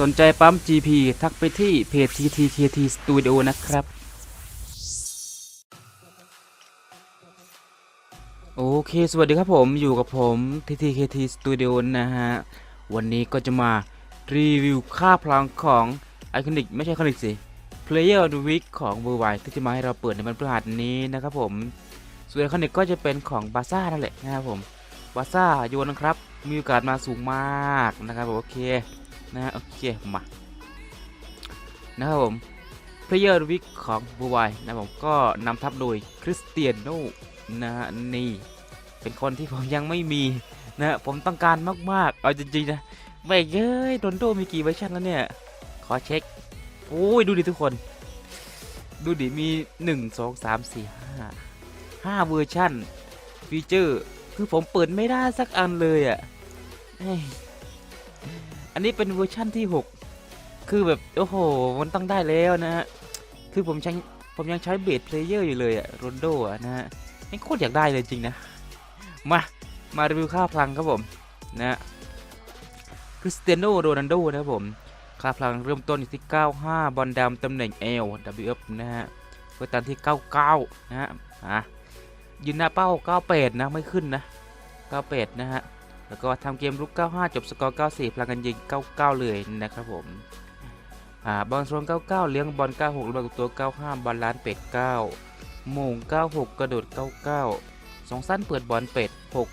สนใจปั๊ม GP ทักไปที่เพจ TTKT Studio นะครับ โอเค สวัสดีครับผมอยู่กับผม TTKT Studio นะฮะ วันนี้ก็จะมารีวิวค่าพลังของไอคอนิกไม่ใช่คอนิกสิ Player of the Week ของเบอร์ไวที่จะมาให้เราเปิดในวันพฤหัสนี้นะครับผม ส่วนคอนิกก็จะเป็นของบาซ่านั่นแหละนะครับผมบาซ่าโยนนะครับ มีโอกาสมาสูงมากนะครับผมโอเค นะฮะโอเคมา นะครับผม Player of the Week ของบอร์ไวนะครับผมก็นำทัพโดยคริสเตียโนนะฮะนี่เป็นคนที่ผมยังไม่มีนะผมต้องการมาก ๆ เอาจริง ๆ นะไม่เย้ยโดนโดมีกี่เวอร์ชันแล้วเนี่ย ขอเช็คโอ้ยดูดิทุกคน ดูดิมี 1 2 3 4 5 5 เวอร์ชันฟีเจอร์ คือผมเปิดไม่ได้สักอันเลยอะ่ะ อันนี้เป็นเวอร์ชันที่ 6 คือแบบ โอ้โห มันต้องได้แล้วนะฮะ คือผมใช้ ผมยังใช้เบสเพลเยอร์อยู่เลยอะโรนโดอะนะฮะไม่โคตรอยากได้เลยจริงนะ มา มารีวิวค่าพลังครับผม นะฮะคริสเตียโนโรนัลโดนะครับผม ค่าพลังเริ่มต้นอยู่ที่ 95 บอลดำตำแหน่ง L WF นะฮะเพื่อตันที่ 99 นะฮะ อะยืนหน้าเป้า 98 นะ ไม่ขึ้นนะ 98 นะฮะ แล้วก็ทำเกมลุก 95 จบสกอร์ 94 พลังกันยิง 99 เลยนะครับผมอ่าบอลโซน99 เลี้ยงบอล 96ระเบิดตัว 95 บอลล้านเป็ด9โมง 96 กระโดด 99 สองสั้นเปิดบอลเป็ด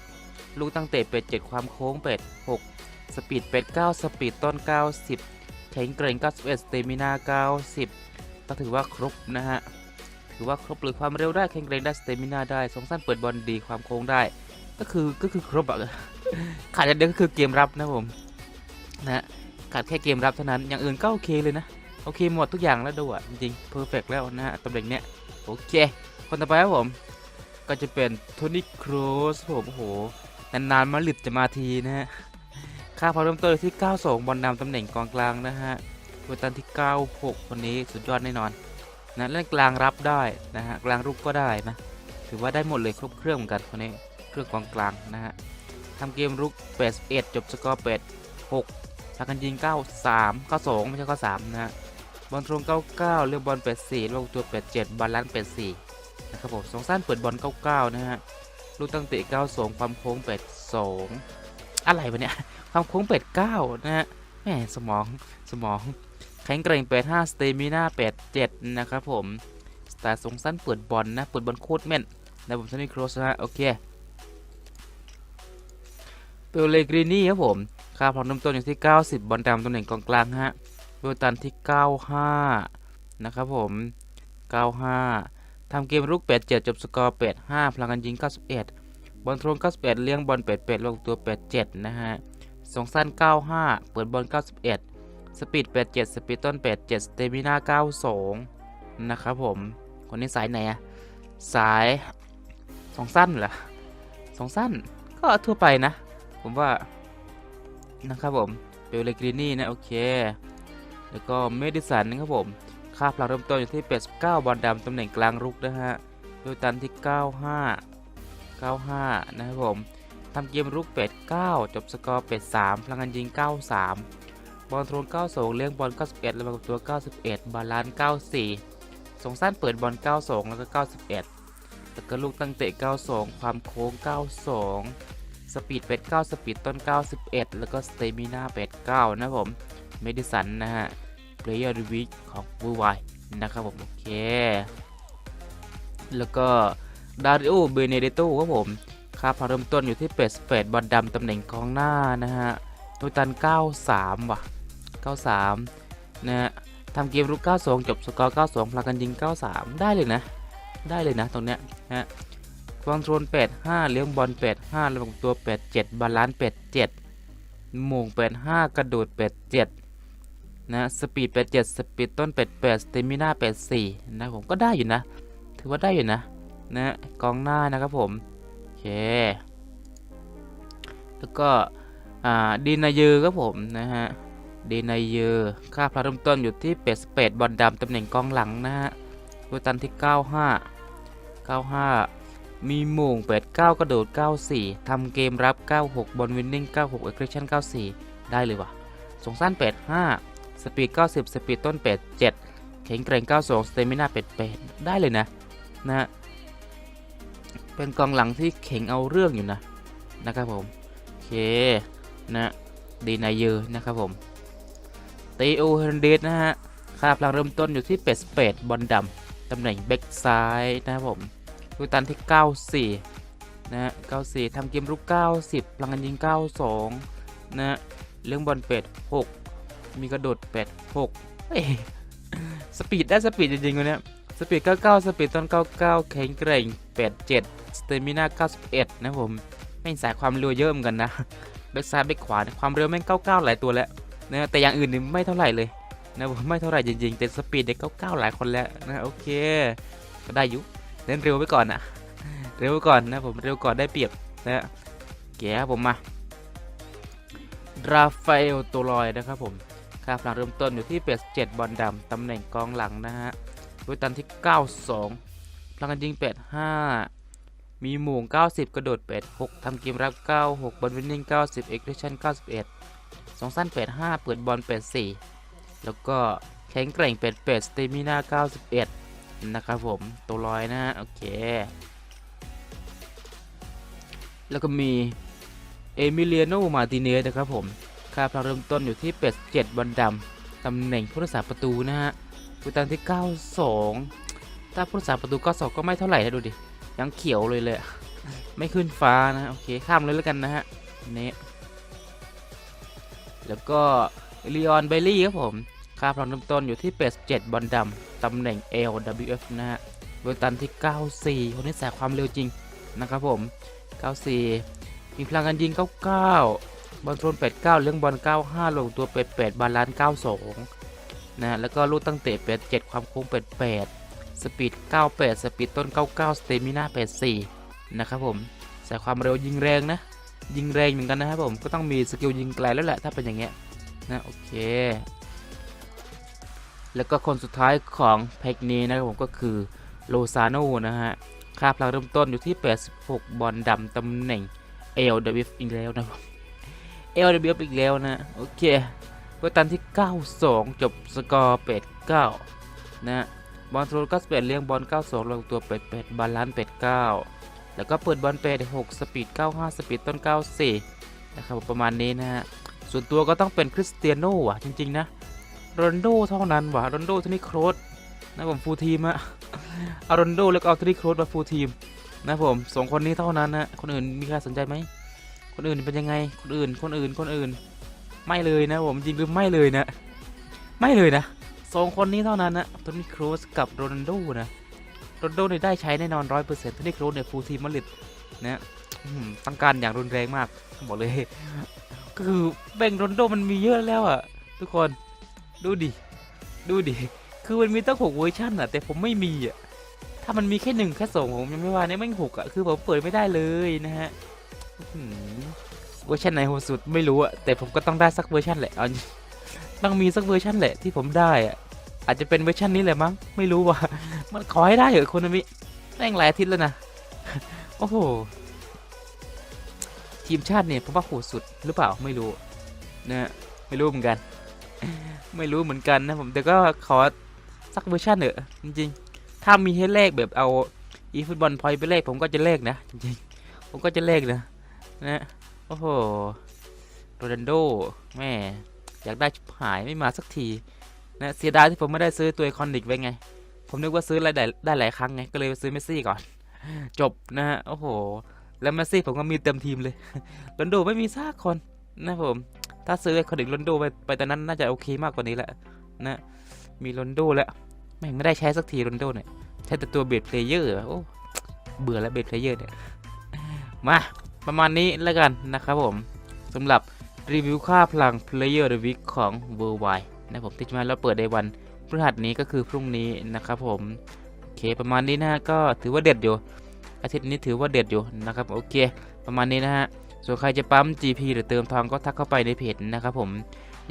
6 ลูกตั้งเตะเป็ด 7 ความโค้งเป็ด 6 สปีดเป็ด 9 สปีดต้น 90 แข็งเกรง91สเตมินา90ก็ถือว่าครบนะฮะ ถือว่าครบเลยความเร็วได้แข็งแรงได้สเตมินาได้สองสั้นเปิดบอลดีความโค้งได้ ก็คือก็คือครบอะขาดอย่างเดียวก็คือเกมรับนะผมนะฮะขาดแค่เกมรับเท่านั้นอย่างอื่นก็โอเคเลยนะโอเคหมดทุกอย่างแล้วดูอะจริงเพอร์เฟกแล้วนะฮะตำแหน่งเนี้ยโอเค คนต่อไปครับผม ก็จะเป็นโทนี่ครูสผมโอ้โห นานๆมาลิดจะมาทีนะฮะ ค่าพอเริ่มต้นที่ 92 บอลนำตำแหน่งกองกลางนะฮะเวตันที่ 96 คนนี้สุดยอดแน่นอนนะเล่นกลางรับได้นะฮะ กลางรุกก็ได้นะ ถือว่าได้หมดเลยครบเครื่องเหมือนกันคนนี้ รื่องกองกลางนะฮะทำเกมรุก81จบสกอร์86พากันยิง 93 92 ไม่ใช่93นะฮะบอลตรง 99 เลือกบอล 84 ลงตัว 87 บอลลัน84 นะครับผมสองสั้นเปิดบอล 99 นะฮะ ลูกตั้งเตะ 92 ความโค้ง 82 อะไรวะเนี่ย ความโค้ง 89 นะฮะ แหมสมอง สมอง แข็งแกร่ง 85 สเตมิน่า 87 นะครับผมสไตล์สองสั้นเปิดบอลนะ เปิดบอลโคตรแม่นนะผมซันนี่ครอสนะฮะโอเค เปลเลกรีนี่ครับผม ค่าพลังเริ่มต้นอยู่ที่ 90 บอลดำตำแหน่งกองกลางฮะเวลตันที่ 95 นะครับผม 95 ทำเกมรุก 87 จบสกอร์ 85 พลังกันยิง 91 บอลทรง 91 เลี้ยงบอล 88 ลงตัว 87 นะฮะสองสั้น 95 เปิดบอล 91 สปีด 87 สปีดต้น 87 สเตมิน่า 92 นะครับผม คนนี้สายไหนอะสายสองสั้นเหรอสองสั้นก็ทั่วไปนะ ผมว่านะครับผมเบลเลกรินี่นะโอเค แล้วก็เมดิสันนะครับผมค่าพลังเริ่มต้นอยู่ที่ 89 บอลดำตำแหน่งกลางรุกนะฮะโดยตันที่ 95 95 นะครับผมทำเกมรุก 89 จบสกอร์ 83 พลังงานยิง 93 บอลโทน92 เลี้ยงบอล 91ระเบิดตัว 91 บาลานซ์94สองสั้นเปิดบอล 92 แล้วก็ 91แล้วก็ลูกตั้งเตะ 92 ความโค้ง 92 สปีด89สปีดต้น 91 แล้วก็สเตมิน่า89นะผมเมดิสันนะฮะ Player of the Week ของบูวายนะครับผม โอเค แล้วก็ดาริโอเบเนเดโตครับผมค่าพาเริ่มต้นอยู่ที่88บอลดำตำแหน่งกองหน้านะฮะโดยตัน 93 ว่ะ 93 นะฮะทำเกมรุก 92 จบสกอร์ 92พลังกันยิง 93 ได้เลยนะ ได้เลยนะตรงเนี้ยฮะ คอนโทรล85 เลี้ยงบอล 85ระบบตัว 87 บาลานซ์87โมง85 กระโดด 87 นะ สปีด 87 สปีดต้น 88 สเตมิน่า 84 นะผมก็ได้อยู่นะ ถือว่าได้อยู่นะ นะกองหน้านะครับผม โอเค แล้วก็ อ่า ดีนาเยอครับผมนะฮะ ดีนาเยอค่าพลังเริ่มต้นอยู่ที่88บอลดำตำแหน่งกองหลังนะฮะเวตันที่ 95 95 มีโมง89กระโดด 94 ทำเกมรับ 96 บอลวินนิ่ง 96 เอ็กซ์เชั่น94 ได้เลยว่ะสองสั้น85 สปีด 90 สปีดต้น 87 แข็งแกร่ง 92 สเตมินา88 ได้เลยนะนะ เป็นกองหลังที่เข่งเอาเรื่องอยู่นะ นะครับผม โอเค นะดีนายเยอร์นะครับผมตีโอเฮนเดสนะฮะ ค่าพลังเริ่มต้นอยู่ที่เป็ดสเปดบอลดำตำแหน่งแบ็กซ้ายนะครับผม ลูกตันที่ 94 นะฮะ 94 ทำเกมรุก 90 พลังงานยิง 92 นะฮะ เรื่องบอลเป็ด 6 มีกระโดดเป็ด 6 เฮ้ย สปีดได้สปีดจริงๆวันเนี้ยสปีด 99 สปีดต้น 99 แข็งแกร่ง 87 สเตมินา91 นะผมแม่สายความเร็วเยอะเหมือนกันนะแบ็กซ้ายแบ็กขวาความเร็วแม่ง 99 หลายตัวแล้วนะแต่อย่างอื่นนี่ไม่เท่าไหร่เลยนะผมไม่เท่าไหร่จริงๆ แต่สปีดเด็กเก้าหลายคนแล้วนะโอเค ก็ได้อยุ เล่นเร็วไปก่อนนะเร็วไปก่อนนะผมเร็วก่อนได้เปรียบนะแกผมมาราฟาเอลโตลอยนะครับผมค่าพลังเริ่มต้นอยู่ที่87บอลดำตำแหน่งกองหลังนะฮะด้วยตันที่ 92 พลังงานยิง85มีหม่ง90 กระโดด86ทำเกมรับ 96 บอลวินนิ่ง 90 เอ็กซ์ชั่น 91 สองสั้น85เปิดบอล84แล้วก็แข็งแกร่งเป็ดเป็ดสเตมิน่า91 นะครับผมตัวลอยนะฮะโอเค แล้วก็มีเอมิเลียโนมาติเนสนะครับผมค่าพลังเริ่มต้นอยู่ที่เป็ด7บอลดำตำแหน่งผู้รักษาประตูนะฮะผู้ตันที่ 92 ถ้าผู้รักษาประตู92ก็ไม่เท่าไหร่นะดูดิ ยังเขียวเลยเลย ไม่ขึ้นฟ้านะโอเคข้ามเลยแล้วกันนะฮะเนี่แล้วก็ลีออนเบลลี่ครับผม ค่าพลังเริ่มต้นอยู่ที่ 87 บอลดำ ตำแหน่ง LWF นะฮะเวอร์ตันที่ 94 คนนี้แสความเร็วจริงนะครับผม 94 มีพลังการยิง 99 บอลโทน89 เรื่องบอล 95 ลงตัว 88 บาลานซ์ 92 นะ แล้วก็ลูกตั้งเตะ 87 ความโค้ง 88 สปีด 98 สปีดต้น 99 สเตมิน่า 84 นะครับผมแสบความเร็วยิงแรงนะ ยิงแรงเหมือนกันนะครับผม ก็ต้องมีสกิลยิงไกลแล้วแหละถ้าเป็นอย่างเงี้ยนะโอเค แล้วก็คนสุดท้ายของแพ็กนี้นะครับผมก็คือโลซาโนนะฮะ ค่าพลังเริ่มต้นอยู่ที่ 86 บอลดำตำแหน่ง LWF อีกแล้วนะครับ LWF อีกแล้วนะ โอเควันที่ 92 จบสกอร์ 89 นะบอลโทร98 เลี้ยงบอล 92 ลงตัว 88 บาลานซ์ 89 แล้วก็เปิดบอล86 สปีด 95 สปีดต้น 94 นะครับประมาณนี้นะฮะ ส่วนตัวก็ต้องเป็นคริสเตียโน่ว่ะจริง ๆ นะ โรนโดเท่านั้นว่ะโรนโดทนี่โครสนะผมฟูลทีมอะเอาโรนโดแล้วก็เอาทนี่โครสมาฟูลทีมนะผมสองคนนี้เท่านั้นนะคนอื่นมีใครสนใจไหมคนอื่นเป็นยังไงคนอื่นคนอื่นคนอื่น ไม่เลยนะผมจริงหรือไม่เลยนะ ไม่เลยนะสองคนนี้เท่านั้นนะโทนี่โครสกับโรนัลโดนะโรนัลโดเนี่ยได้ใช้แน่นอนร้อยเปอร์เซ็นต์โทนี่โครสเนี่ยฟูลทีมมาริดนะอื้อหือต้องการอย่างรุนแรงมากบอกเลย ก็คือแบ่งโรนโดมันมีเยอะแล้วอะทุกคน ดูดิ ดูดิ คือมันมีตั้งหกเวอร์ชันอะแต่ผมไม่มีอะถ้ามันมีแค่หนึ่งแค่สองผมยังไม่ว่าเนี่ยแม่หกอะคือผมเปิดไม่ได้เลยนะฮะเวอร์ชันไหนโหดสุดไม่รู้อะแต่ผมก็ต้องได้สักเวอร์ชันแหละเอาต้องมีสักเวอร์ชันแหละที่ผมได้อะอาจจะเป็นเวอร์ชันนี้แหละมั้งไม่รู้ว่ะมันขอให้ได้เหรอคนนี้แม่งหลายอาทิตย์แล้วนะโอ้โหทีมชาติเนี่ยผมว่าโหดสุดหรือเปล่าไม่รู้นะไม่รู้เหมือนกัน ไม่รู้เหมือนกันนะผมแต่ก็ขอสักเวอร์ชันเถอะจริงๆ ถ้ามีให้เลขแบบเอาอีฟุตบอลพอยไปเลขผมก็จะเลขนะจริงๆ ผมก็จะเลขนะนะโอ้โหโรนัลโดแม่อยากได้ชิบหายไม่มาสักทีนะเสียดายที่ผมไม่ได้ซื้อตัวคอนดิกไว้ไง ผมนึกว่าซื้ออะไรได้ได้หลายครั้งไงก็เลยซื้อเมสซี่ก่อน จบนะฮะโอ้โห แล้วเมสซี่ผมก็มีเต็มทีมเลยโรนลโดไม่มีซากคนนะผม ถ้าซื้อไอคนอื่นโรนโดไปไปตอนนั้นน่าจะโอเคมากกว่านี้แหละนะมีโรนโดแล้วแม่งไม่ได้ใช้สักทีโรนโดเนี่ยใช้แต่ตัวเบสเพลเยอร์โอ้เบื่อแล้วเบสเพลเยอร์เนี่ยมาประมาณนี้แล้วกันนะครับผมสำหรับรีวิวค่าพลัง Player the Week ของ Worldwide นะผมที่จะมาแล้วเปิดในวันพฤหัสนี้ก็คือพรุ่งนี้นะครับผมโอเคประมาณนี้นะฮะก็ถือว่าเด็ดอยู่อาทิตย์นี้ถือว่าเด็ดอยู่นะครับโอเค ประมาณนี้นะฮะ ส่วนใครจะปั๊ม GP หรือเติมทองก็ทักเข้าไปในเพจนะครับผม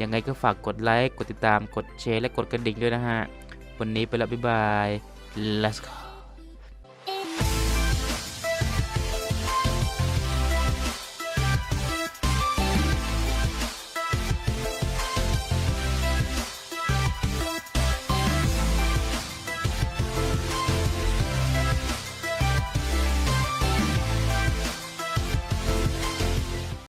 ยังไงก็ฝากกดไลค์ กดติดตาม กดแชร์ และกดกระดิ่งด้วยนะฮะ วันนี้ไปแล้วบ๊ายบาย let's go